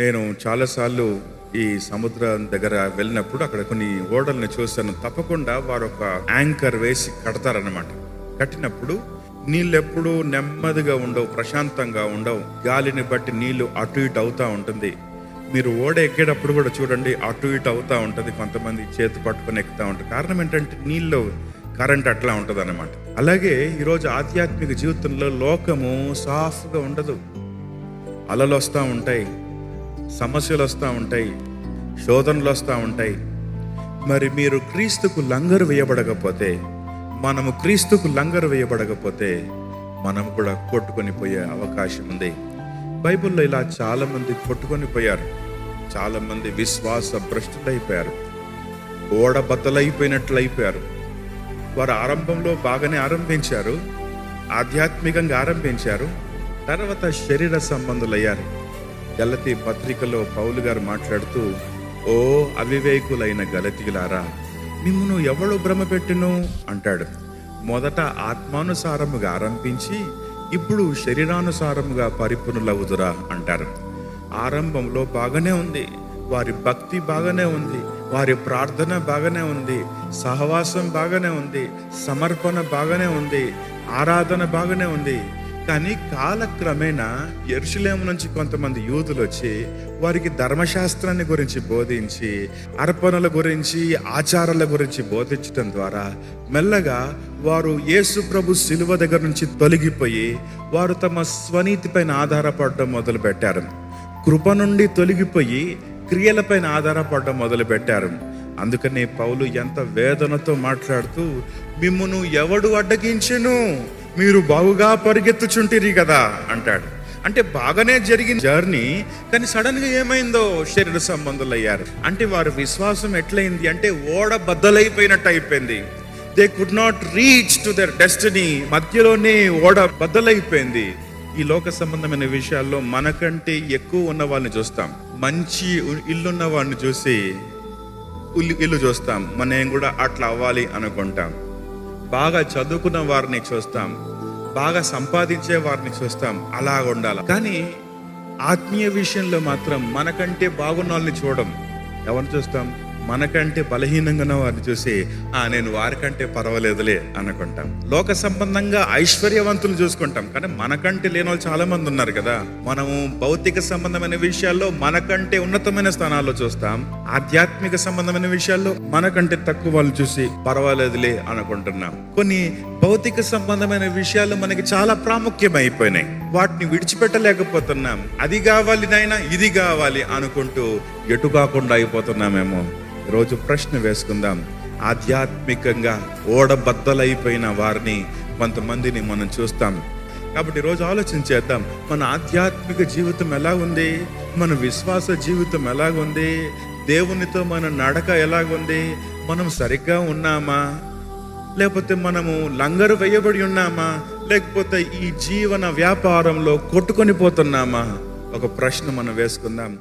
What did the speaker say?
నేను చాలాసార్లు ఈ సముద్రం దగ్గర వెళ్ళినప్పుడు అక్కడ కొన్ని ఓడల్ని చూస్తాను తప్పకుండా వారు ఒక యాంకర్ వేసి కడతారనమాట కట్టినప్పుడు నీళ్ళు ఎప్పుడూ నెమ్మదిగా ఉండవు ప్రశాంతంగా ఉండవు. గాలిని బట్టి నీళ్ళు అటు ఇటు అవుతూ ఉంటుంది. మీరు ఓడ ఎక్కేటప్పుడు కూడా చూడండి అటు ఇటు అవుతూ ఉంటుంది. కొంతమంది చేతి పట్టుకొని ఎక్కుతా ఉంటారు. కారణం ఏంటంటే నీళ్ళు కరెంట్ అట్లా ఉంటుంది అనమాట అలాగే ఈరోజు ఆధ్యాత్మిక జీవితంలో లోకము సాఫ్గా ఉండదు. అలలు వస్తూ ఉంటాయి. సమస్యలు వస్తూ ఉంటాయి శోధనలు వస్తూ ఉంటాయి. మరి మీరు క్రీస్తుకు లంగరు వేయబడకపోతే మనము క్రీస్తుకు లంగరు వేయబడకపోతే మనం కూడా కొట్టుకొని పోయే అవకాశం ఉంది. బైబిల్లో ఇలా చాలామంది కొట్టుకొని పోయారు. చాలామంది విశ్వాస భ్రష్టులైపోయారు. ఓడ అయిపోయారు వారు ఆరంభంలో బాగానే ఆరంభించారు ఆధ్యాత్మికంగా ఆరంభించారు తర్వాత శరీర సంబంధులయ్యారు. గలతీ పత్రికలో పౌలు గారు మాట్లాడుతూ ఓ అవివేకులైన గలతీలారా మిమ్మును ఎవడు భ్రమపెట్టును అంటాడు. మొదట ఆత్మానుసారముగా ఆరంభించి ఇప్పుడు శరీరానుసారముగా పరిపూర్ణులవుదురా అంటారు. ఆరంభంలో బాగానే ఉంది వారి భక్తి బాగానే ఉంది వారి ప్రార్థన బాగానే ఉంది సహవాసం బాగానే ఉంది సమర్పణ బాగానే ఉంది ఆరాధన బాగానే ఉంది కానీ కాలక్రమేణా ఎరుషులేము నుంచి కొంతమంది యూదులు వచ్చి వారికి ధర్మశాస్త్రాన్ని గురించి బోధించి అర్పణల గురించి ఆచారాల గురించి బోధించడం ద్వారా మెల్లగా వారు యేసు ప్రభు శిలువ దగ్గర నుంచి తొలగిపోయి వారు తమ స్వనీతిపైన ఆధారపడడం మొదలుపెట్టారు. కృప నుండి తొలగిపోయి క్రియలపైన ఆధారపడడం మొదలుపెట్టారు. అందుకనే పౌలు ఎంత వేదనతో మాట్లాడుతూ మిమ్మును ఎవడు అడ్డగించెను? మీరు బాగుగా పరిగెత్తుచుంటిరి కదా అంటాడు. అంటే బాగానే జరిగిన జర్నీ కానీ సడన్గా ఏమైందో శరీర సంబంధులు అయ్యారు అంటే వారి విశ్వాసం ఎట్లయింది అంటే ఓడ బద్దలైపోయినట్టు అయిపోయింది. They could not reach to their destiny మధ్యలోనే ఓడ బద్దలైపోయింది. ఈ లోక సంబంధమైన విషయాల్లో మనకంటే ఎక్కువ ఉన్న వాళ్ళని చూస్తాం. మంచి ఇల్లున్న వాడిని చూసి ఇల్లు ఇల్లు చూస్తాం. మనం కూడా అట్లా అవ్వాలి అనుకుంటాం. బాగా చదువుకున్న వారిని చూస్తాం బాగా సంపాదించే వారిని చూస్తాం అలా ఉండాలి. కానీ ఆత్మీయ విషయంలో మాత్రం మనకంటే బాగున్న వాళ్ళని చూడం. ఎవరిని చూస్తాం? మనకంటే బలహీనంగా ఉన్న వారిని చూసి ఆ నేను వారికంటే పర్వాలేదులే అనుకుంటాం. లోక సంబంధంగా ఐశ్వర్యవంతులు చూసుకుంటాం. కానీ మనకంటే లేని వాళ్ళు చాలా మంది ఉన్నారు కదా. మనము భౌతిక సంబంధమైన విషయాల్లో మనకంటే ఉన్నతమైన స్థానాల్లో చూస్తాం. ఆధ్యాత్మిక సంబంధమైన విషయాల్లో మనకంటే తక్కువ వాళ్ళు చూసి పర్వాలేదులే అనుకుంటున్నాం. కొన్ని భౌతిక సంబంధమైన విషయాలు మనకి చాలా ప్రాముఖ్యం అయిపోయినాయి వాటిని విడిచిపెట్టలేకపోతున్నాం. అది కావాలి నాయన ఇది కావాలి అనుకుంటూ ఎటు కాకుండా అయిపోతున్నామేమో. రోజు ప్రశ్న వేసుకుందాం. ఆధ్యాత్మికంగా ఓడబద్దలైపోయిన వారిని కొంతమందిని మనం చూస్తాం. కాబట్టి ఈరోజు ఆలోచన చేద్దాం. మన ఆధ్యాత్మిక జీవితం ఎలా ఉంది? మన విశ్వాస జీవితం ఎలాగుంది దేవునితో మన నడక ఎలాగుంది మనం సరిగ్గా ఉన్నామా? లేకపోతే మనము లంగరు వేయబడి ఉన్నామా? లేకపోతే ఈ జీవన వ్యాపారంలో కొట్టుకొని పోతున్నామా? ఒక ప్రశ్న మనం వేసుకుందాం.